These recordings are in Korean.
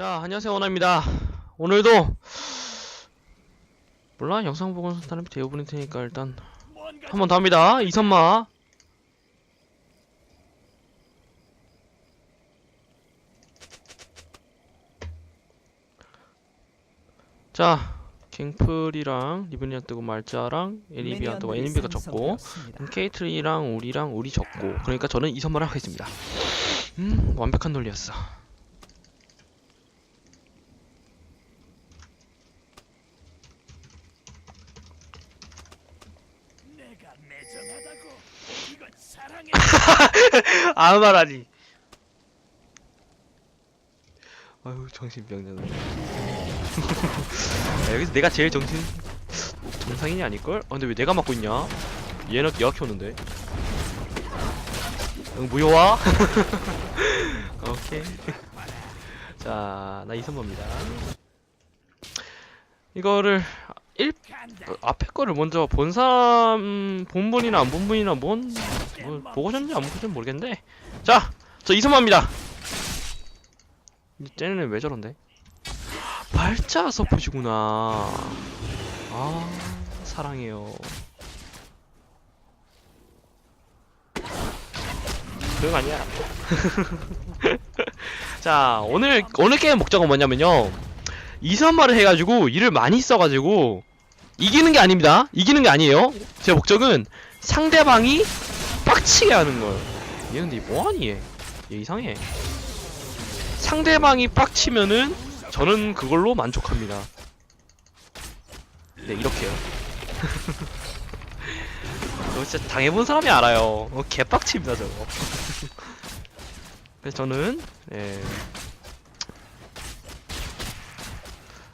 자, 안녕하세요, 원아입니다. 오늘도 몰라 영상 보고 사람이 대부분일 테니까 일단 한 번 더 합니다. 이선마. 자, 갱플이랑 리븐이랑 뜨고 말자랑 애니비가 뜨고 애니비가 졌고 케이트리랑 우리랑 우리 졌고 그러니까 저는 이선마를 하겠습니다. 음, 완벽한 논리였어. 내가 매정하다고 이건 사랑의 아무 말 하지. 아유 정신병자네. 야, 여기서 내가 제일 정신 정상인이 아닐걸? 아 근데 왜 내가 맡고 있냐? 얘는 얘가 키웠는데. 응 무효화? 오케이. 자, 나 이선범입니다. 이거를 일 간다. 어, 앞에 거를 먼저 본 사람 본분이나 안 본분이나 뭔 뭐, 보고 오셨는지 안 보셨는지 모르겠는데 자, 저 이선마입니다. 이 쟤는 왜 저런데? 발자 서포시구나. 아, 사랑해요. 그건 아니야. 자, 오늘 오늘 게임 목적은 뭐냐면요. 이선마를 해가지고 일을 많이 써가지고 이기는 게 아닙니다. 이기는 게 아니에요. 제 목적은 상대방이 빡치게 하는 거예요. 얘 근데 뭐하니 얘? 얘 이상해. 상대방이 빡치면은 저는 그걸로 만족합니다. 네 이렇게요. 이거 진짜 당해본 사람이 알아요. 어, 개빡칩니다 저거. 그래서 저는 예.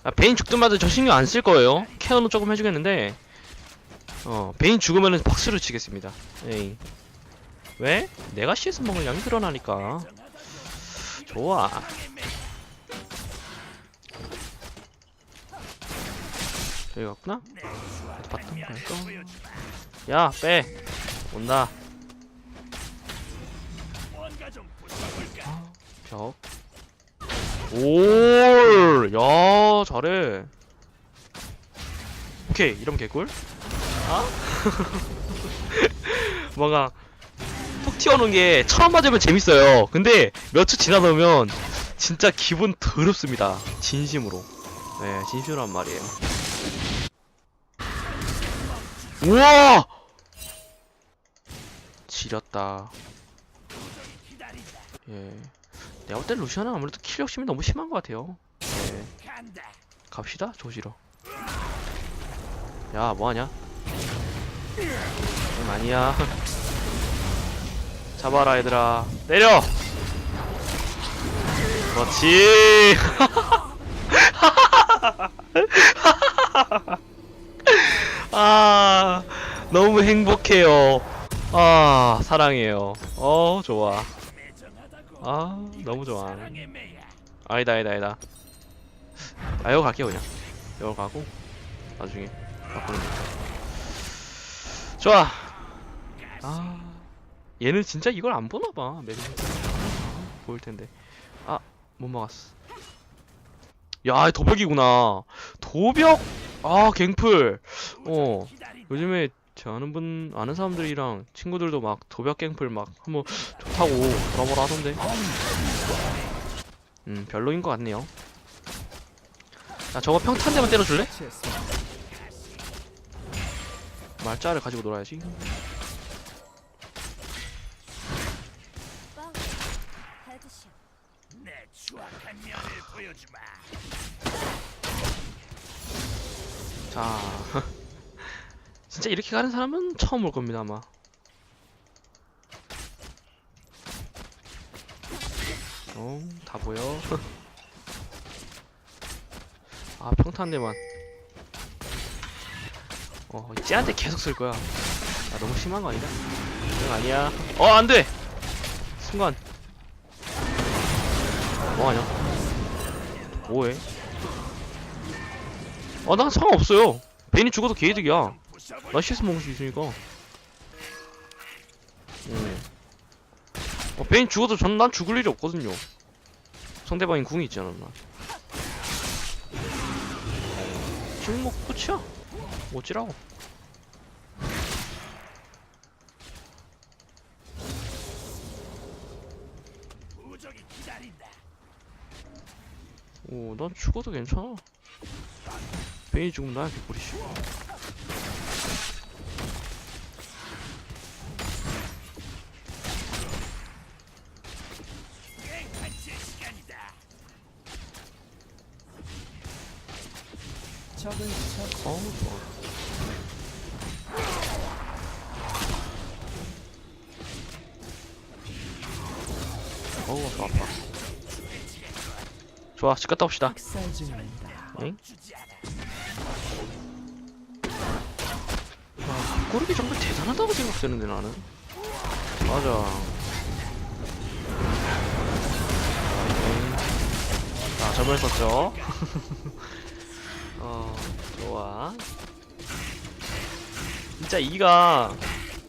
아, 베인 죽든 말든 저 신경 안 쓸 거예요. 케어는 조금 해주겠는데, 어, 베인 죽으면은 박수를 치겠습니다. 에이. 왜? 내가 CS 먹을 양이 늘어나니까. 좋아. 저기 갔구나? 봤던 거 알까? 야, 빼! 온다. 붙여볼까? 벽. 올! 야, 잘해. 오케이, 이러면 개꿀. 아? 뭔가, 톡 튀어오는 게 처음 맞으면 재밌어요. 근데 몇 초 지나다 보면 진짜 기분 더럽습니다. 진심으로. 네, 진심으로 한 말이에요. 우와! 지렸다. 예. 내가 볼때 루시아는 아무래도 킬 욕심이 너무 심한 것 같아요. 예. 간다. 갑시다, 조지러. 야, 뭐하냐? 응, 아니야. 잡아라, 얘들아. 때려! 그렇지! 아, 너무 행복해요. 아, 사랑해요. 어, 좋아. 아, 너무 좋아. 아니다 아니다 아니다. 아 이거 갈게요 그냥. 이거 가고 나중에 바꾸는 거. 좋아. 아 얘는 진짜 이걸 안 보나봐. 매듭 보일 텐데. 아 못 막았어. 야 도벽이구나. 도벽? 아 갱플. 어. 요즘에 제 아는 분 아는 사람들이랑 친구들도 막 도벽 갱플 막 한번 좋다고 뭐라 뭐라 하던데 음 별로인 것 같네요 야 저거 평탄 대만 때려줄래? 말자를 가지고 놀아야지. 자 진짜 이렇게 가는 사람은 처음 올 겁니다 아마. 어 다 보여. 아 평탄 대만. 어 쟤한테 계속 쓸 거야. 야 너무 심한 거 아니다? 응 아니야. 어 안돼! 순간. 뭐하냐? 뭐해? 아난 상관없어요. 베인이 죽어도 개이득이야 라시에서 먹을 수 있으니까. 어, 베인 죽어도 전 난 죽을 일이 없거든요. 상대방이 궁이 있지 않았나. 지금 뭐 끝이야? 어찌라고? 오난 죽어도 괜찮아. 베인이 죽으면 나야 개뿌리씨 어우 좋아 어우 아파. 좋아 집 갔다 옵시다. 엥? 주지 않아. 야, 꾸르기 정말 대단하다고 생각되는데 나는. 맞아. 자 전멸 썼죠. 어 좋아 진짜 이가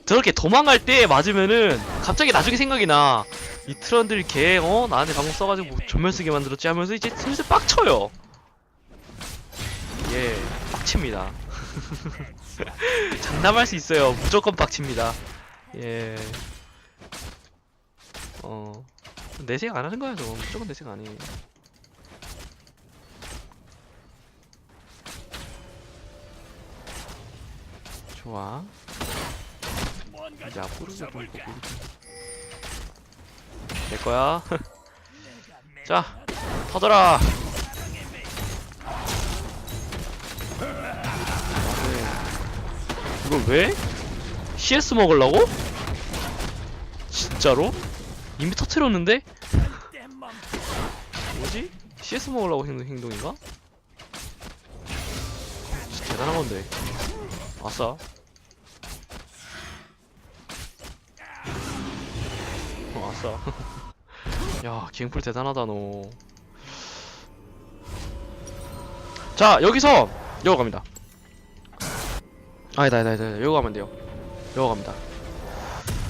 저렇게 도망갈 때 맞으면은 갑자기 나중에 생각이 나. 이 트런들 걔, 어? 나한테 방금 써가지고 뭐 전멸 쓰게 만들었지 하면서 이제 슬슬 빡쳐요. 예, 빡칩니다. 장담할 수 있어요. 무조건 빡칩니다. 예. 어. 내생 안 하는 거야, 저. 무조건 안 해. 좋아. 이제 좀 앞으로 좀? 보고 내 거야. 자, 터져라. 이걸 왜? CS 먹으려고? 진짜로? 이미 터트렸는데? 뭐지? CS 먹으려고 행동, 행동인가? 진짜 대단한 건데. 아싸. 어, 아싸. 야, 기행풀 대단하다, 너. 자, 여기서, 여기 갑니다. 아니다, 아니다, 아니다. 여기 가면 돼요. 여기 갑니다.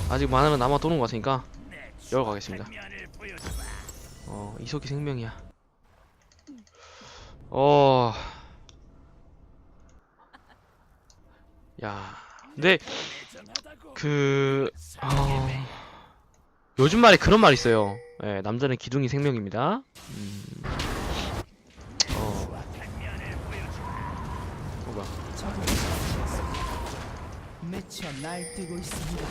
아직 많은 남아 도는 것 같으니까, 내 여기 가겠습니다. 어, 이속이 생명이야. 어. 야. 근데. 그, 어, 요즘 말에 그런 말 있어요. 예, 남자는 기둥이 생명입니다. 음, 어. 어, 뭐야. 날뛰고 있습니다.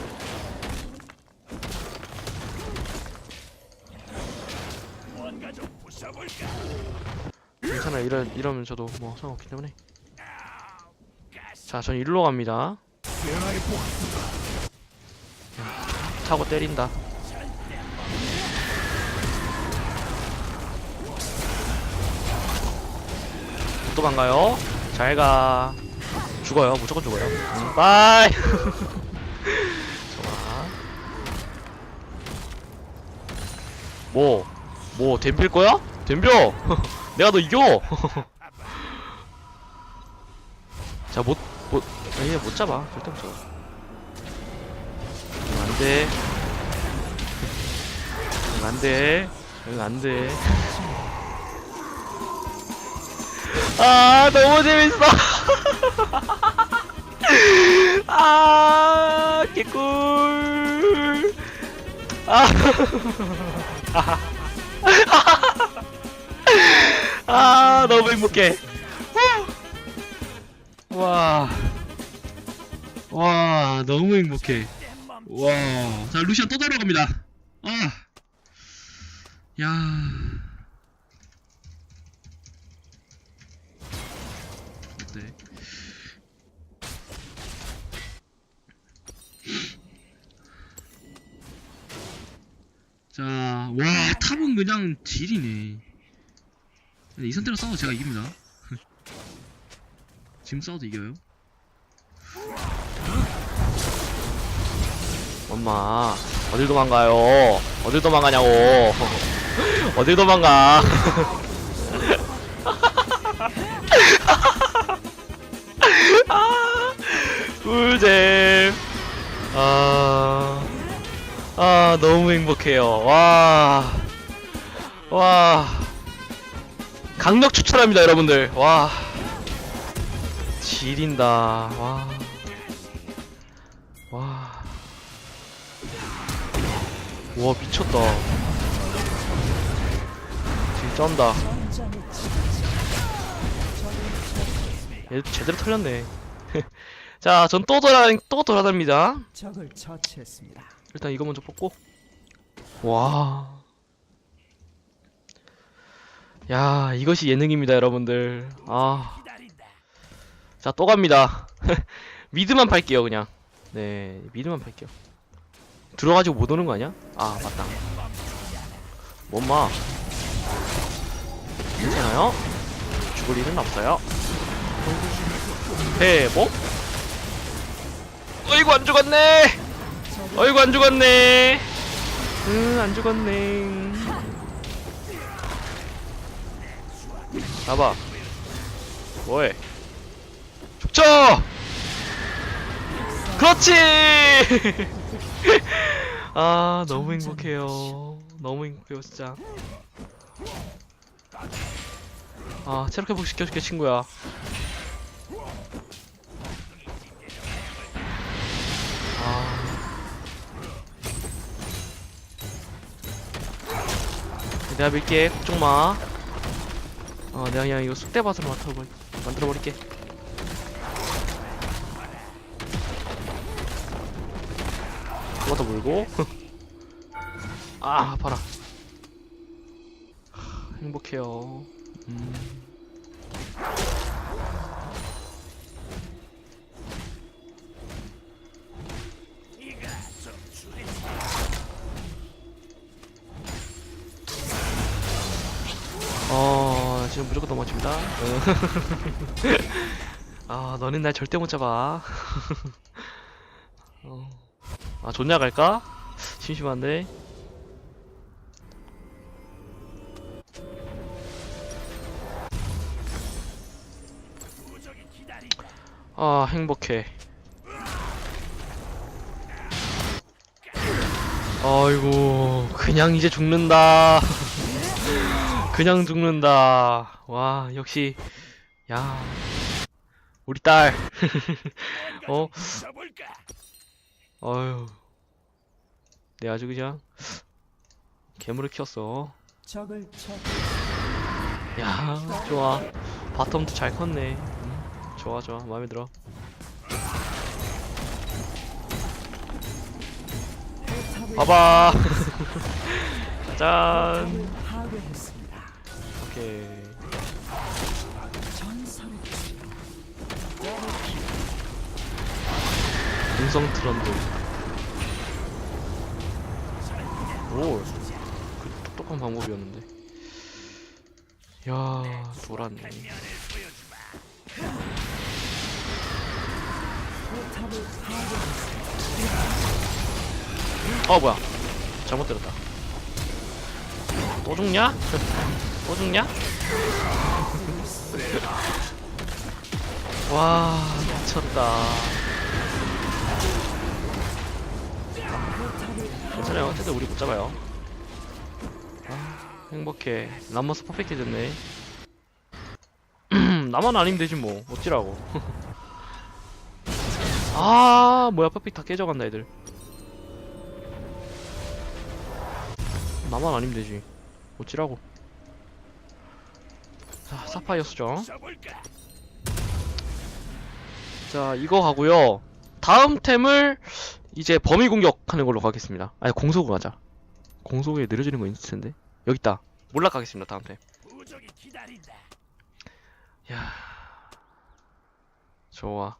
괜찮아, 이러, 이러면 저도 뭐 상관없기 때문에. 자, 전 일로 갑니다. 차고 때린다. 또 반가요. 잘 가. 죽어요. 무조건 죽어요. 음, 빠이. 좋아. 뭐? 뭐 댐빌 거야? 댐벼. 내가 너 이겨. 자, 못, 못, 아니, 못 잡아. 절대 못 잡아. 응, 안 돼. 응, 안 돼. 응, 안 돼. 아, 너무 재밌어. 아, 개꿀. 아. 아, 너무 행복해. 와. 와, 너무 행복해. 와. 자, 루시안 또 들어갑니다. 아. 야. 자, 와, 탑은 그냥 질이네. 이 상태로 싸워도 제가 이깁니다. 지금 싸워도 이겨요. 엄마, 어딜 도망가요? 어딜 도망가냐고. 어딜 도망가. 아, 꿀잼. 아, 아, 너무 행복해요. 와, 와. 강력 추천합니다, 여러분들. 와. 지린다. 와. 와. 와, 미쳤다. 지금 쩐다. 얘 제대로 털렸네. 자, 전 또 돌아, 또 돌아다닙니다. 적을 처치했습니다. 일단 이거 먼저 뽑고. 와. 야, 이것이 예능입니다, 여러분들. 아. 자, 또 갑니다. 미드만 팔게요, 그냥. 네, 미드만 팔게요. 들어가지고 못 오는 거 아니야? 아, 맞다. 뭔마. 괜찮아요? 죽을 일은 없어요. 회복? 어이구, 안 죽었네! 어이구, 안 죽었네! 응, 안 죽었네. 잡아. 뭐해? 죽죠! 그렇지! 아, 너무 행복해요. 너무 행복해요, 진짜. 아, 체력 회복 시켜줄게, 친구야. 아. 내가 밀게, 걱정 마. 어, 내가 그냥 이거 쑥대밭으로 만들어버리, 만들어버릴게. 한번더 물고 아 하, 행복해요 음. 무조건 넘어집니다 아 너는 날 절대 못 잡아 어. 아 좋냐 갈까? 심심한데. 아 행복해 아이고 그냥 이제 죽는다 그냥 죽는다. 와 역시 야. 우리 딸. 어? 어휴. 내 아주 그냥 괴물을 키웠어. 야 좋아. 바텀도 잘 컸네. 음, 좋아 좋아. 마음에 들어. 봐봐. 짠. 오케이 음성 트런드. 오 그 똑똑한 방법이었는데. 야 돌았네. 어 뭐야. 잘못 들었다. 또 죽냐? 또 죽냐? 와 미쳤다. 괜찮아요. 어쨌든 우리 못 잡아요. 아 행복해. 람머스 퍼펙트 됐네. 나만 아니면 되지 뭐 어찌라고. 아 뭐야. 퍼펙트 다 깨져간다 애들. 나만 아니면 되지 어찌라고 자 사파이어 수정? 자 이거 가고요. 다음 템을 이제 범위 공격하는 걸로 가겠습니다. 아니 공속으로 가자. 공속에 느려지는 거 있을 텐데. 여기 있다. 몰락 가겠습니다 다음 템. 야. 좋아.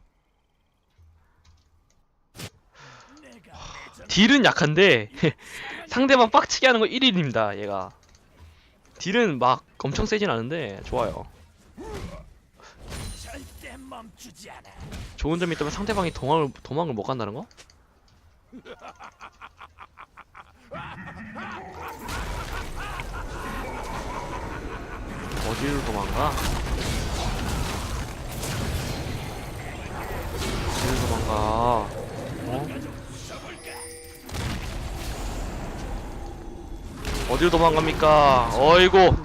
딜은 약한데 상대방 빡치게 하는 거 1일입니다 얘가 딜은 막 엄청 세진 않은데 좋아요. 좋은 점이 있다면 상대방이 도망을 도망을 못 간다는 거? 어디로 도망가? 어디로 도망가? 어? 어디로 도망갑니까? 어이구,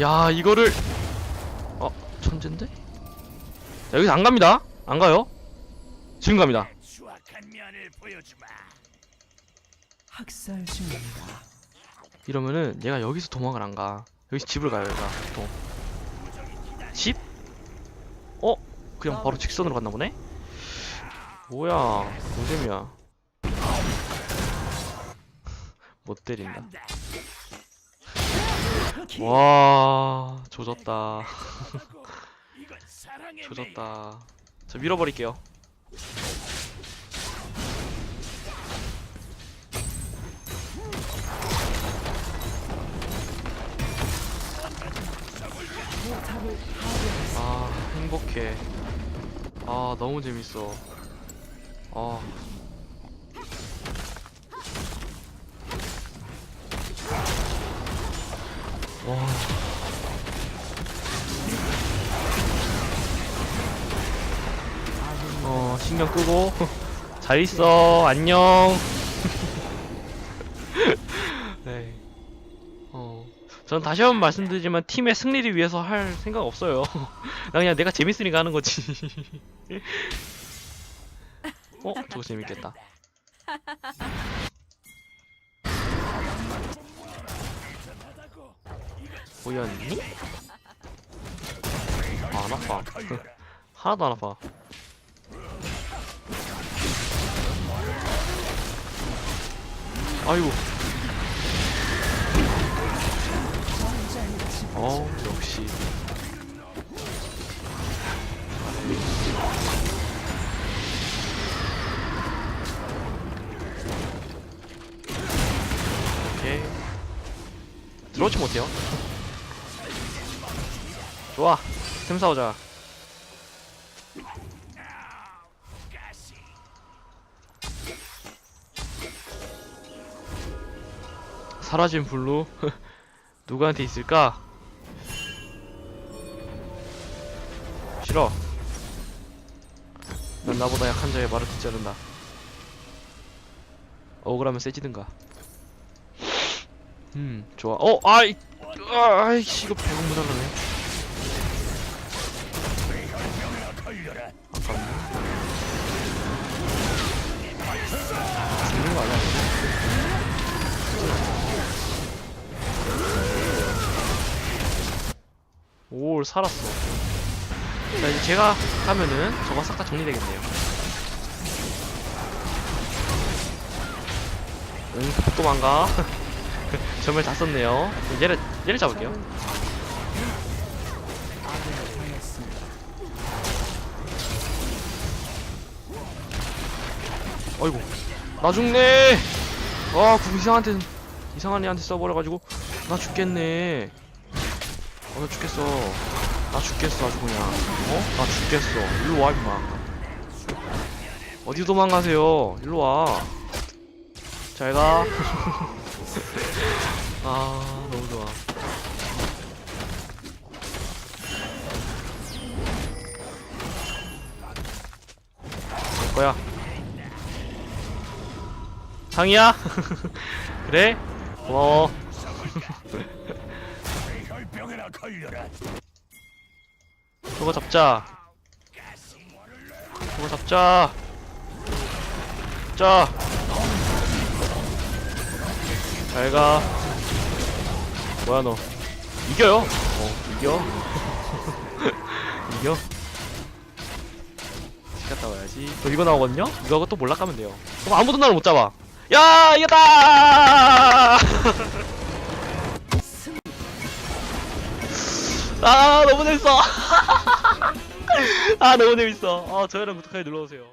야 이거를 어 천재인데? 자 여기서 안 갑니다 안 가요 지금 갑니다. 학살 중입니다. 이러면은 얘가 여기서 도망을 안 가. 여기서 집을 가요, 얘가 보통. 집? 어? 그냥 바로 직선으로 갔나 보네? 뭐야, 노잼이야. 못 때린다. 간다. 와, 조졌다. 조졌다. 저 밀어버릴게요. 아, 행복해. 아, 너무 재밌어. 아. 어, 신경 끄고. 잘 있어. 안녕. 네. 어. 전 다시 한번 말씀드리지만 팀의 승리를 위해서 할 생각 없어요. 나 그냥 내가 재밌으니까 하는 거지. 어, 저거 재밌겠다. 보였니? 아, 안 아파. 하나도 안 아파. 아이고. 어, 역시. 오케이. 들어오지 못해요. 좋아. 템 싸우자. 사라진 블루. 누구한테 있을까? 싫어. 난 나보다 약한 자의 말을 듣지 않는다. 억울하면 세지든가. 음, 좋아. 어, 아이, 아, 아이씨, 이거 배고 모자라네. 오, 살았어. 자, 이제 제가 가면은 저거 싹 다 정리되겠네요. 응, 도망가. 전멸 다 썼네요. 얘를, 얘를 잡을게요. 어이구 나 죽네 와구 이상한테 이상한 애한테 써버려가지고 나 죽겠네 어, 나 죽겠어. 나 죽겠어 아주 그냥. 어? 나 죽겠어. 일로 와 임마. 어디 도망가세요? 일로 와. 잘가. 아 너무 좋아. 될 거야. 상이야? 그래? 고마워 저거 잡자. 저거 잡자. 자. 잘가. 뭐야 너? 이겨요? 어 이겨? 이겨? 집 갔다 와야지. 또 이거 나오거든요? 이거 하고 또 몰락 가면 돼요. 그럼 아무도 나를 못 잡아. 야 이겼다 아 너무 재밌어. 아 너무 재밌어. 아 저희랑 구독하기 눌러주세요